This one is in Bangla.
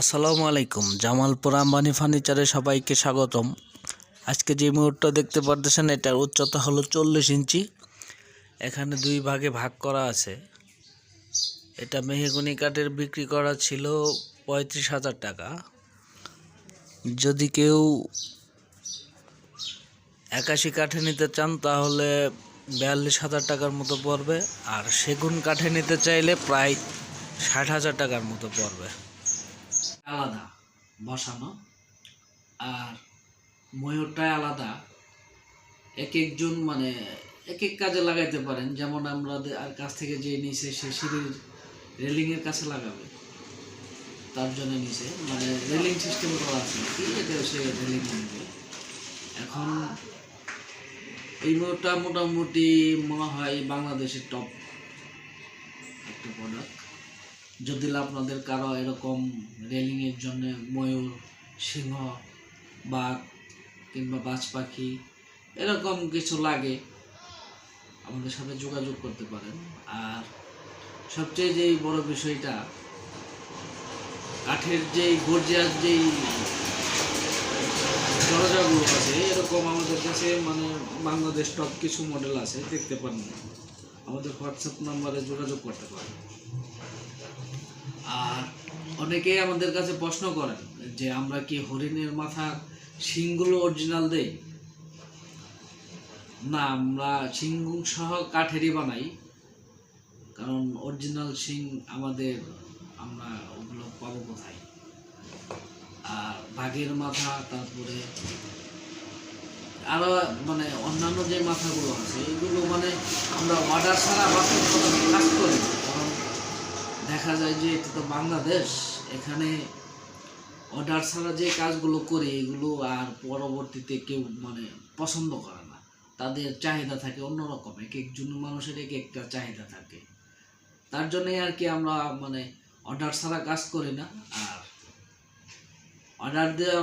আসসালামু আলাইকুম, জামালপুর আম্বানি ফার্নিচারে সবাইকে স্বাগতম। আজকে যে মুহূর্তটা দেখতে পারতেছেন, এটার উচ্চতা হলো চল্লিশ ইঞ্চি। এখানে দুই ভাগে ভাগ করা আছে। এটা মেহেগুনি কাঠের বিক্রি করা ছিল পঁয়ত্রিশ হাজার টাকা। যদি কেউ একাশি কাঠে নিতে চান, তাহলে বিয়াল্লিশ হাজার টাকার মতো পড়বে। আর সেগুন কাঠে নিতে চাইলে প্রায় ষাট হাজার টাকার মতো পড়বে। আলাদা, বসানো। আর ময়ূরটাই আলাদা। এক একজন মানে এক এক কাজে লাগাইতে পারেন। যেমন আমরা আর কাছ থেকে যে নিচে সে সিঁড়ির রেলিংয়ের কাছে লাগাবে। তার জন্য নিচে মানে রেলিং সিস্টেম করা আছে কি। এটা সে রেলিং নেবে। এখন এই ময়ূরটা মোটামুটি মনে হয় বাংলাদেশের টপ একটা প্রোডাক্ট যদি আপনাদের কারও এরকম রেলিংয়ের জন্য ময়ূর, সিংহ, বাঘ কিংবা বাজ পাখি এরকম কিছু লাগে, আমাদের সাথে যোগাযোগ করতে পারেন। আর সবচেয়ে যেই বড় বিষয়টা, কাঠের যেই গর্জিয়াস যেই দরজাগুলো আছে, এরকম আমাদের কাছে মানে বাংলাদেশ টপ কিছু মডেল আছে, দেখতে পারেন। আমাদের হোয়াটসঅ্যাপ নাম্বারে যোগাযোগ করতে পারেন। আর অনেকেই আমাদের কাছে প্রশ্ন করেন যে আমরা কি হরিণের মাথা শিংগুলো অরিজিনাল দেই? না, আমরা শিং সহ কাঠেরই বানাই। কারণ অরিজিনাল শিং আমাদের, আমরা ওগুলো পাবো কোথায়? আর বাঘের মাথা, তারপরে আরও মানে অন্যান্য যে মাথাগুলো আছে, এগুলো মানে আমরা অর্ডার ছাড়া করি না। কারণ দেখা যায় যে এটা তো বাংলাদেশ, এখানে অর্ডার ছাড়া যে কাজগুলো করে এগুলো আর পরবর্তীতে কেউ মানে পছন্দ করে না। তাদের চাহিদা থাকে অন্যরকম এক একজন মানুষের এক একটা চাহিদা থাকে। তার জন্যই আর কি আমরা মানে অর্ডার ছাড়া কাজ করি না। আর অর্ডার দেওয়া